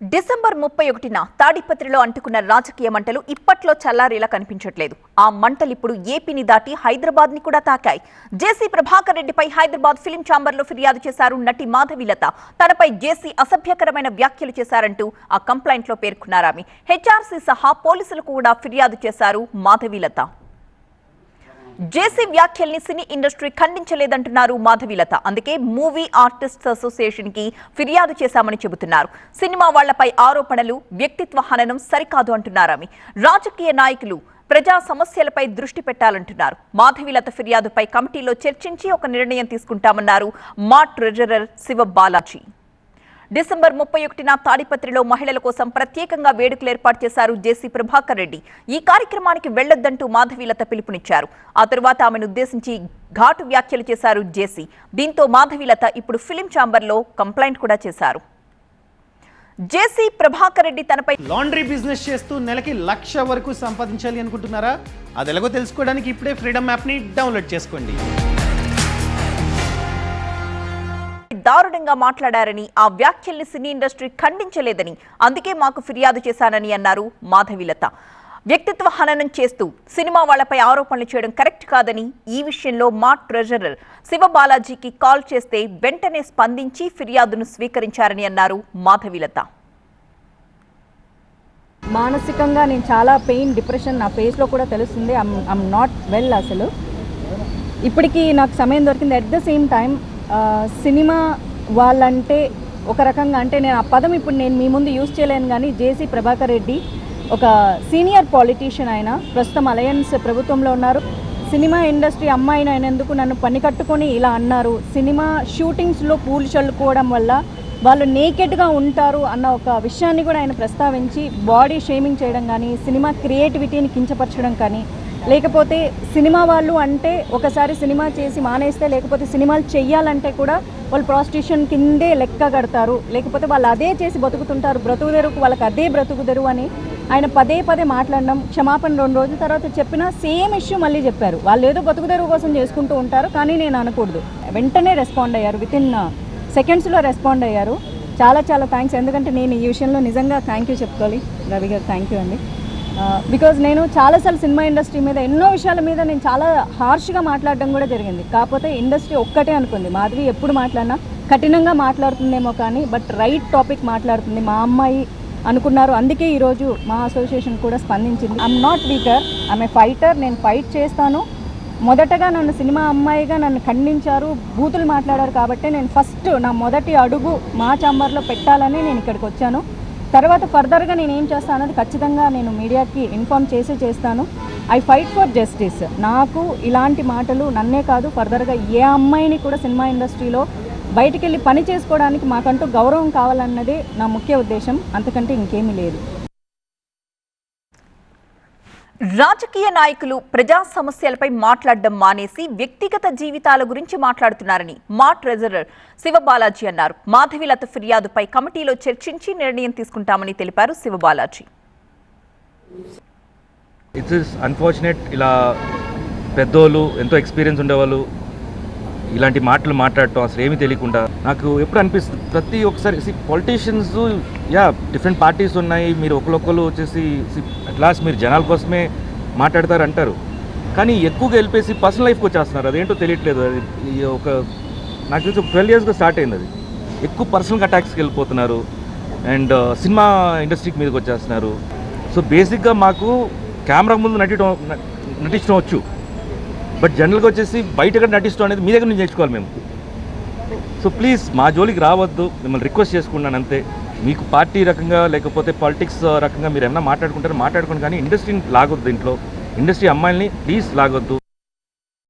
December ముప్పై ఒకటిన తాడిపత్రిలో అంటుకున్న రాజకీయ మంటలు ఇప్పట్లో చల్లారేలా కనిపించట్లేదు. ఆ మంటలు ఇప్పుడు ఏపీని దాటి హైదరాబాద్ని కూడా తాకాయి. జేసీ ప్రభాకర్ రెడ్డిపై హైదరాబాద్ ఫిలిం ఛాంబర్లో ఫిర్యాదు చేశారు నటి మాధవిలత తనపై జేసీ అసభ్యకరమైన వ్యాఖ్యలు చేశారంటూ ఆ కంప్లైంట్లో పేర్కొన్నారామి హెచ్ఆర్సీ సహా పోలీసులకు కూడా ఫిర్యాదు చేశారు మాధవిలత జేసీ వ్యాఖ్యల్ని సినీ ఇండస్ట్రీ ఖండించలేదంటున్నారు మాధవీలత. అందుకే మూవీ ఆర్టిస్ట్స్ అసోసియేషన్కి ఫిర్యాదు చేశామని చెబుతున్నారు. సినిమా వాళ్ళపై ఆరోపణలు వ్యక్తిత్వ హననం సరికాదు అంటున్నారు రాజకీయ నాయకులు ప్రజా సమస్యలపై దృష్టి పెట్టాలంటున్నారు. మాధవీలత ఫిర్యాదుపై కమిటీలో చర్చించి ఒక నిర్ణయం తీసుకుంటామన్నారు మా ట్రెజరర్ శివ బాలాజీ. డిసెంబర్ ముప్పై ఒకటిన తాడిపత్రిలో మహిళల కోసం ప్రత్యేకంగా వేడుకలు ఏర్పాటు చేశారు జేసీ ప్రభాకర్ రెడ్డి. ఈ కార్యక్రమానికి వెళ్ళొద్దంటూ మాధవీలత పిలుపునిచ్చారు. ఆ తరువాత ఆమెను ఉద్దేశించి ఘాటు వ్యాఖ్యలు చేశారు జేసీ. దీంతో మాధవీలత ఇప్పుడు ఫిలిం ఛాంబర్లో కంప్లైంట్ కూడా చేశారు. జేసీ ప్రభాకర్ రెడ్డి తనపై లాండ్రీ బిజినెస్ చేస్తూ నెలకి లక్ష వరకు సంపాదించాలి అనుకుంటున్నారా? అది ఎలాగో తెలుసుకోవడానికి ఇప్పుడే ఫ్రీడమ్ యాప్ని డౌన్లోడ్ చేసుకోండి. దారుణంగా మాట్లాడారని ఆ వ్యాఖ్యల్ని సినీ ఇండస్ట్రీ ఖండించలేదని అందుకే మాకు ఫిర్యాదు చేశానని అన్నారు మాధవిలత. వ్యక్తిత్వ హననం చేస్తూ సినిమా వాళ్ళపై ఆరోపణలు చేయడం కరెక్ట్ కాదని ఈ విషయంలో మా ట్రెజరర్ శివ బాలాజీకి కాల్ చేస్తే వెంటనే స్పందించి ఫిర్యాదును స్వీకరించారని అన్నారు మాధవిలత. మానసికంగా నేను చాలా పెయిన్ డిప్రెషన్ నా ఫేస్లో కూడా తెలుస్తుంది. ఐమ్ ఐమ్ నాట్ వెల్ అసలు. ఇప్పటికీ నాకు సమయం దొరికింది. At the same time cinema వాళ్ళంటే ఒక రకంగా అంటే నేను ఆ పదం ఇప్పుడు నేను మీ ముందు యూజ్ చేయలేను కానీ జేసీ ప్రభాకర్ రెడ్డి ఒక సీనియర్ పాలిటీషియన్ ఆయన. ప్రస్తుతం అలయన్స్ ప్రభుత్వంలో ఉన్నారు. సినిమా ఇండస్ట్రీ అమ్మాయిని అయినందుకు నన్ను పని కట్టుకొని ఇలా అన్నారు. సినిమా షూటింగ్స్లో పూలు చల్లుకోవడం వల్ల వాళ్ళు నేకెడ్గా ఉంటారు అన్న ఒక విషయాన్ని కూడా ఆయన ప్రస్తావించి బాడీ షేమింగ్ చేయడం కానీ సినిమా క్రియేటివిటీని కించపరచడం కానీ లేకపోతే సినిమా వాళ్ళు అంటే ఒకసారి సినిమా చేసి మానేస్తే లేకపోతే సినిమాలు చెయ్యాలంటే కూడా వాళ్ళు ప్రాస్టిట్యూషన్ కిందే లెక్క కడతారు. లేకపోతే వాళ్ళు అదే చేసి బతుకుతుంటారు. బ్రతుకుదెరుకు వాళ్ళకి అదే బ్రతుకుదెరు అని ఆయన పదే పదే మాట్లాడడం క్షమాపణ రెండు రోజుల తర్వాత చెప్పినా సేమ్ ఇష్యూ మళ్ళీ చెప్పారు. వాళ్ళు ఏదో బతుకుదెరువు కోసం చేసుకుంటూ ఉంటారు కానీ నేను అనకూడదు. వెంటనే రెస్పాండ్ అయ్యారు. విత్ ఇన్ సెకండ్స్లో రెస్పాండ్ అయ్యారు. చాలా చాలా థ్యాంక్స్ ఎందుకంటే నేను ఈ విషయంలో నిజంగా థ్యాంక్ యూ చెప్పుకోవాలి. రవి గారు థ్యాంక్ యూ అండి. బికాజ్ నేను చాలాసార్లు సినిమా ఇండస్ట్రీ మీద ఎన్నో విషయాల మీద నేను చాలా హార్ష్గా మాట్లాడడం కూడా జరిగింది. కాకపోతే ఇండస్ట్రీ ఒక్కటే అనుకుంది. మాధవి ఎప్పుడు మాట్లాడినా కఠినంగా మాట్లాడుతుందేమో కానీ బట్ రైట్ టాపిక్ మాట్లాడుతుంది. మా అమ్మాయి అనుకున్నారు. అందుకే ఈరోజు మా అసోసియేషన్ కూడా స్పందించింది. I'm not weaker I'm a fighter నేను ఫైట్ చేస్తాను. మొదటగా నన్ను సినిమా అమ్మాయిగా నన్ను ఖండించారు. బూతులు మాట్లాడారు కాబట్టి నేను ఫస్ట్ నా మొదటి అడుగు మా చాంబర్లో పెట్టాలని నేను ఇక్కడికి వచ్చాను. తర్వాత ఫర్దర్గా నేను ఏం చేస్తాను అనేది ఖచ్చితంగా నేను మీడియాకి ఇన్ఫామ్ చేసే చేస్తాను. ఐ ఫైట్ ఫర్ జస్టిస్ నాకు ఇలాంటి మాటలు నన్నే కాదు ఫర్దర్గా ఏ అమ్మాయిని కూడా సినిమా ఇండస్ట్రీలో బయటికి వెళ్ళి పని చేసుకోవడానికి మాకంటూ గౌరవం కావాలన్నదే నా ముఖ్య ఉద్దేశం. అంతకంటే ఇంకేమీ లేదు. రాజకీయ నాయకులు ప్రజా సమస్యలపై మాట్లాడడం మానేసి వ్యక్తిగత జీవితాల గురించి మాట్లాడుతున్నారని మా ట్రెజరర్ శివబాలాజీ అన్నారు. మాధవిలత ఫిర్యాదుపై కమిటీలో చర్చించి నిర్ణయం తీసుకుంటామని తెలిపారు శివబాలాజీ. ఇట్స్ ఇస్ అన్ఫార్చునేట్ ఇలా పెద్దోళ్ళు ఎంతో ఎక్స్పీరియన్స్ ఉండేవాళ్ళు ఇలాంటి మాటలు మాట్లాడటం అసలు ఏమీ తెలియకుండా నాకు ఎప్పుడు అనిపిస్తుంది ప్రతి ఒక్కసారి పొలిటీషియన్స్ యా డిఫరెంట్ పార్టీస్ ఉన్నాయి మీరు ఒకరొకరు వచ్చేసి అట్లాస్ట్ మీరు జనాల కోసమే మాట్లాడతారు అంటారు. కానీ ఎక్కువగా వెళ్ళిపోయి పర్సనల్ లైఫ్కి వచ్చేస్తున్నారు అదేంటో తెలియట్లేదు. అది ఒక నాకు తెలిసి ఒక ట్వెల్వ్ ఇయర్స్గా స్టార్ట్ అయింది అది. ఎక్కువ పర్సనల్ అటాక్స్కి వెళ్ళిపోతున్నారు అండ్ సినిమా ఇండస్ట్రీకి మీదకి వచ్చేస్తున్నారు. సో బేసిక్గా మాకు కెమెరా ముందు నటించడం నటించడం వచ్చు. బట్ జనరల్గా వచ్చేసి బయట ఎక్కడ నటిస్తాం అనేది మీ దగ్గర నుంచి నేర్చుకోవాలి మేము. సో ప్లీజ్ మా జోలికి రావద్దు. మిమ్మల్ని రిక్వెస్ట్ చేసుకున్నాను అంతే. మీకు పార్టీ రకంగా లేకపోతే పాలిటిక్స్ రకంగా మీరు ఏమైనా మాట్లాడుకుంటారో మాట్లాడుకోండి. కానీ ఇండస్ట్రీని లాగొద్దు దీంట్లో. ఇండస్ట్రీ అమ్మాయిల్ని ప్లీజ్ లాగొద్దు.